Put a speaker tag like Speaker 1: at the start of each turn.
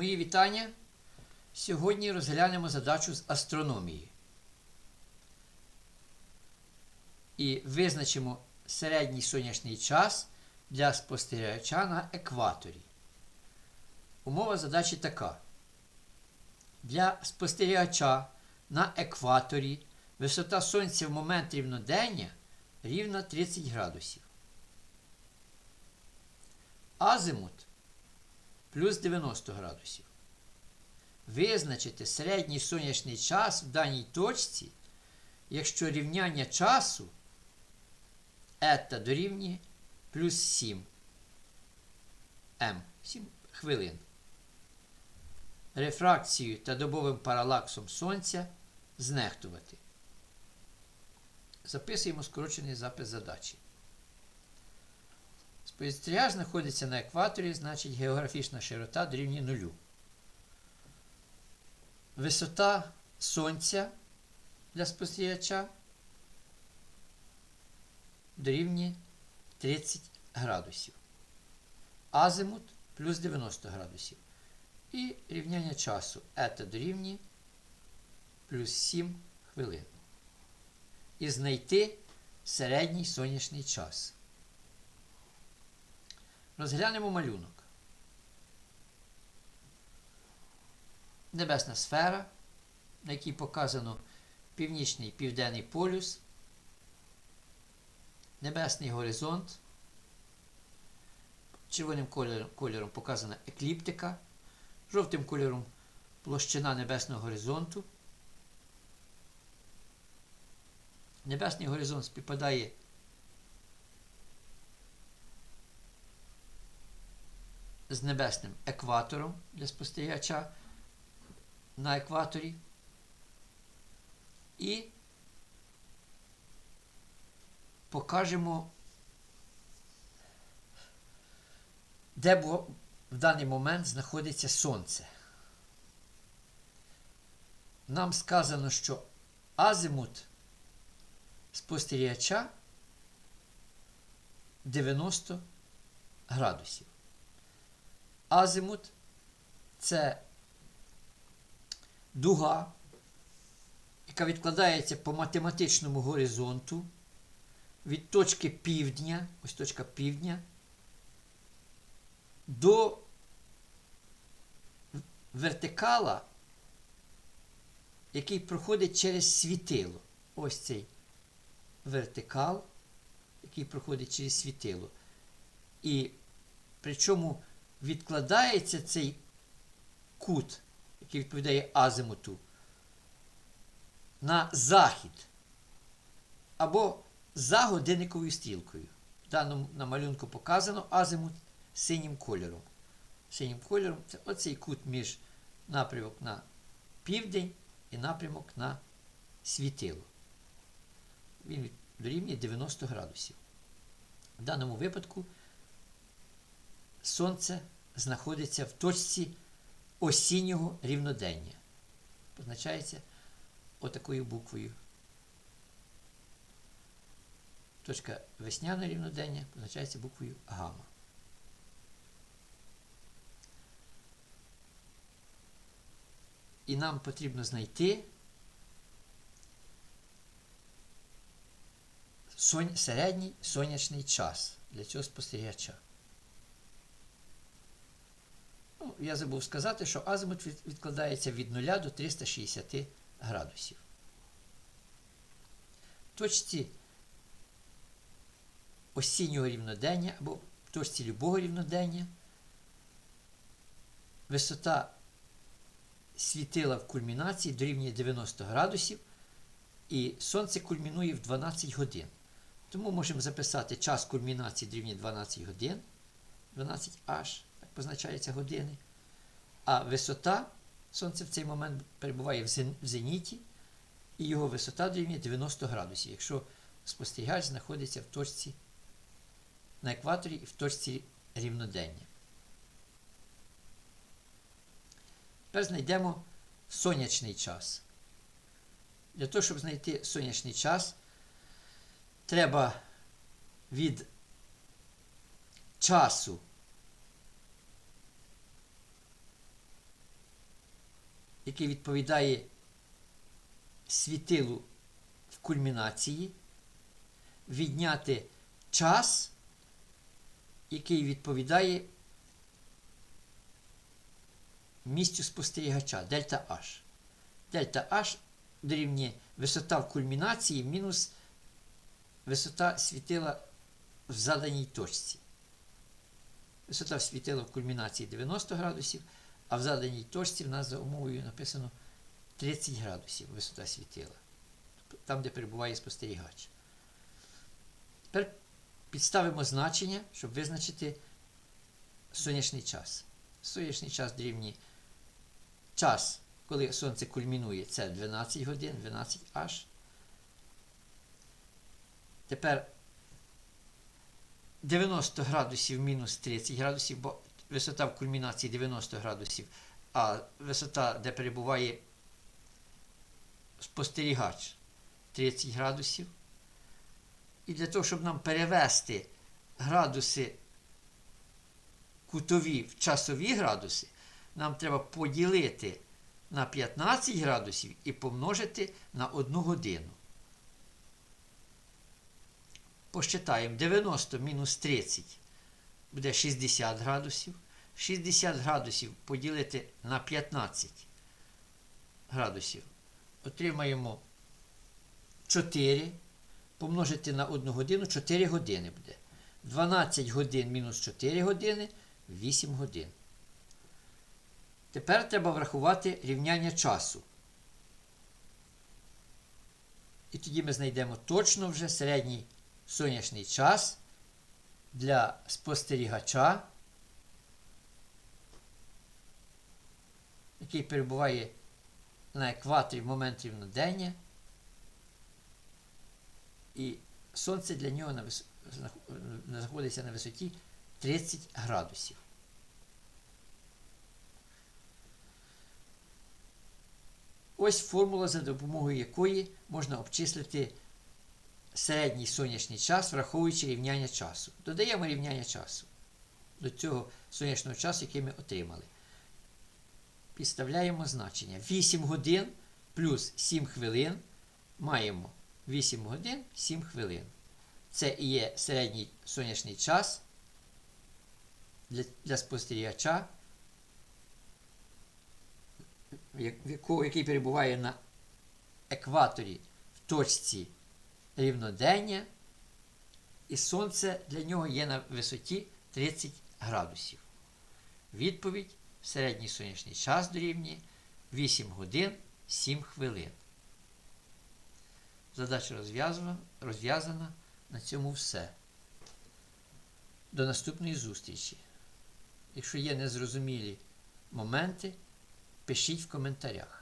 Speaker 1: Мої вітання. Сьогодні розглянемо задачу з астрономії. І визначимо середній сонячний час для спостерігача на екваторі. Умова задачі така. Для спостерігача на екваторі висота сонця в момент рівнодення рівна 30 градусів. Азимут плюс 90 градусів. Визначити середній сонячний час в даній точці, якщо рівняння часу ета дорівнює плюс 7 М 7 хвилин. Рефракцією та добовим паралаксом Сонця знехтувати. Записуємо скорочений запис задачі. Спостерігач знаходиться на екваторі, значить географічна широта дорівнює нулю. Висота Сонця для спостерігача дорівнює 30 градусів. Азимут плюс 90 градусів. І рівняння часу ета дорівнює плюс 7 хвилин. І знайти середній сонячний час. Розглянемо малюнок. Небесна сфера, на якій показано північний південний полюс, небесний горизонт. Червоним кольором, кольором показана екліптика, жовтим кольором площина небесного горизонту. Небесний горизонт співпадає з небесним екватором для спостерігача на екваторі. І покажемо, де в даний момент знаходиться Сонце. Нам сказано, що азимут спостерігача 90 градусів. Азимут це дуга, яка відкладається по математичному горизонту від точки півдня, ось точка півдня, до вертикала, який проходить через світило. Ось цей вертикал, який проходить через світило. І причому відкладається цей кут, який відповідає азимуту, на захід або за годинниковою стрілкою. В даному на малюнку показано азимут синім кольором. Синім кольором це оцей кут між напрямок на південь і напрямок на світило. Він дорівнює 90 градусів. В даному випадку Сонце знаходиться в точці осіннього рівнодення. Позначається отакою буквою. Точка весняного рівнодення позначається буквою гамма. І нам потрібно знайти середній сонячний час для цього спостерігача. Ну, я забув сказати, що азимут відкладається від 0 до 360 градусів. В точці осіннього рівнодення або в точці любого рівнодення висота світила в кульмінації дорівнює 90 градусів, і сонце кульмінує в 12 годин. Тому можемо записати час кульмінації дорівнює 12 годин, 12H позначаються години. А висота Сонце в цей момент перебуває в зеніті, і його висота дорівнює 90 градусів, якщо спостерігач знаходиться в точці на екваторі і в точці рівнодення. Тепер знайдемо сонячний час. Для того, щоб знайти сонячний час, треба від часу який відповідає світилу в кульмінації, відняти час, який відповідає місцю спостерігача дельта H. Дельта H дорівнює висота в кульмінації мінус висота світила в заданій точці. Висота світила в кульмінації 90 градусів, а в заданій точці в нас за умовою написано 30 градусів висота світила. Там, де перебуває спостерігач. Тепер підставимо значення, щоб визначити сонячний час. Сонячний час дорівнює час, коли сонце кульмінує, це 12 годин, 12 аж. Тепер 90 градусів мінус 30 градусів, бо висота в кульмінації 90 градусів, а висота, де перебуває спостерігач 30 градусів. І для того, щоб нам перевести градуси кутові в часові градуси, нам треба поділити на 15 градусів і помножити на 1 годину. Посчитаємо 90 мінус 30 буде 60 градусів. 60 градусів поділити на 15 градусів. Отримаємо 4. Помножити на 1 годину 4 години буде. 12 годин мінус 4 години 8 годин. Тепер треба врахувати рівняння часу. І тоді ми знайдемо точно вже середній сонячний час для спостерігача, який перебуває на екваторі в момент рівнодення. І сонце для нього на вис... знаходиться на висоті 30 градусів. Ось формула, за допомогою якої можна обчислити середній сонячний час, враховуючи рівняння часу. Додаємо рівняння часу до цього сонячного часу, який ми отримали. Підставляємо значення. 8 годин плюс 7 хвилин маємо 8 годин 7 хвилин. Це і є середній сонячний час для, для спостерігача, який перебуває на екваторі в точці рівнодення, і сонце для нього є на висоті 30 градусів. Відповідь середній сонячний час дорівнює 8 годин 7 хвилин. Задача розв'язана. На цьому все. До наступної зустрічі. Якщо є незрозумілі моменти, пишіть в коментарях.